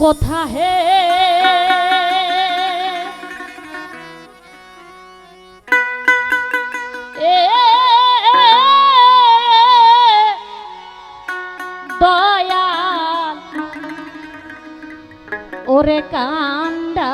কোথা হে। দয়াল ওরে কান্দা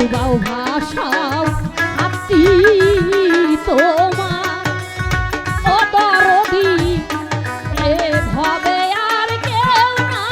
ডুবাও ভাষাও আত্মি তোমার। ও দরদি আর কেউ না